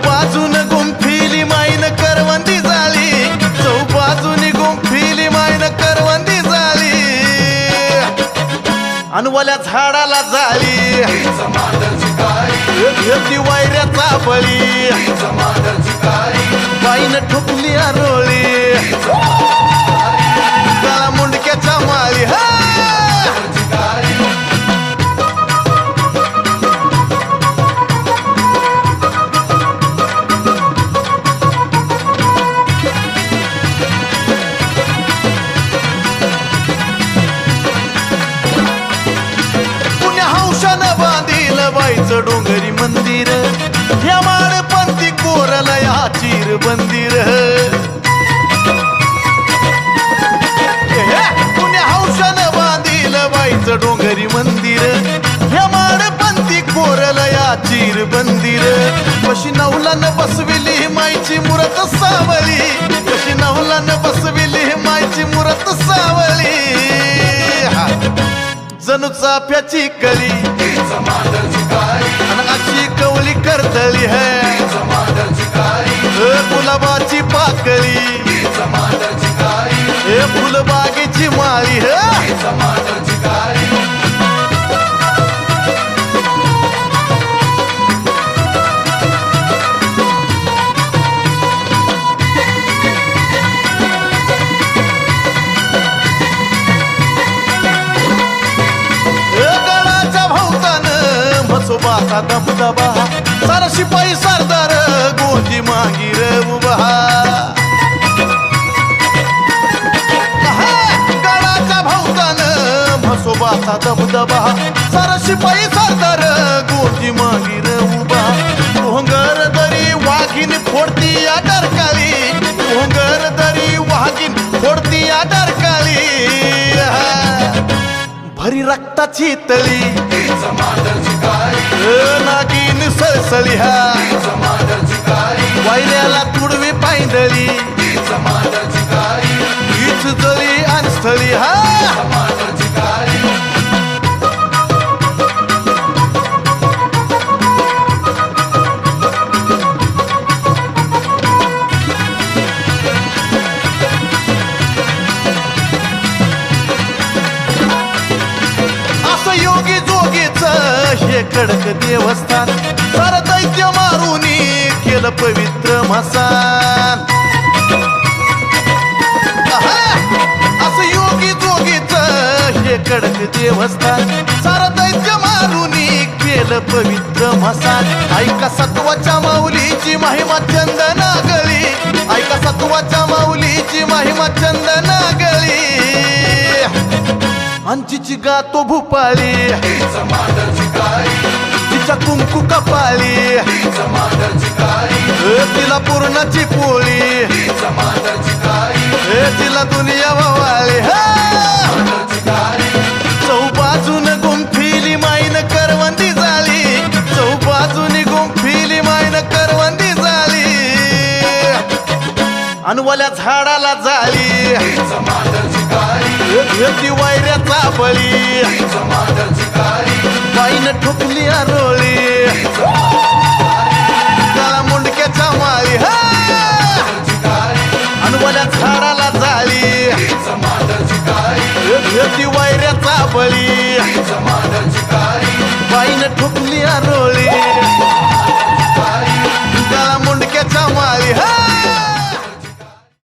चौपाजून गुंफिली माईन करवंदी झाली. चौपाजून गुंफिली माईन करवंदी झाली. अनवल्या झाडाला झाली. वायऱ्याचा बळी बाईन ठोकली आरोळी. त्याला मुंडक्या जायचं डोंगरी मंदिर. ह्या माळपंथी कोरला या चिर मंदिर. पुण्या हौशानं बांधील बाईचं डोंगरी मंदिर. ह्या माळपंथी कोरला या चिर मंदिर. कशी नवलानं बसविली माईची चाफ्याची कली. आणि अशी कवली करतली है. गुलाबाची पाकळी हे फुलबागेची माळी है. भोवतानं म्हसोबाचा दबदबा. सारा शिपाई सरदार गोंदी मागीर उभा. गडाच्या भोवतानं म्हसोबाचा दबदबा. सारा शिपाई सरदार भरी रक्ताची तळी. ए, नागिन सळसळी हा. वायऱ्याला तुडवी पायदळी हीच जळी आणि स्थळी हा. हे कडक देवस्थान. सार दैत्य मारून केलं पवित्र मसान. असं योगी जोगीच हे कडक देवस्थान. सार दैत्य मारून केलं पवित्र मसान. ऐका सत्वाच्या माऊलीची माहिती अंजीची गातो भूपाळी तिच्या कुंकू कपाळी तिला पूर्णाची पोळी ए, तिला दुनिया वावाळी चौबाजून गुंफिली माईन करवंदी झाली चौबाजूनी गुंफिली माईन करवंदी झाली अनवल्या झाडाला जाळी घेतली वैऱ्याचा बळी. बाईनं ठोकली आरोळी. त्याला मुंडक्याच्या माळी हा! अनवल्या झाडाला जाळी. घेतली वैऱ्याचा बळी. बाईनं ठोकली आरोळी.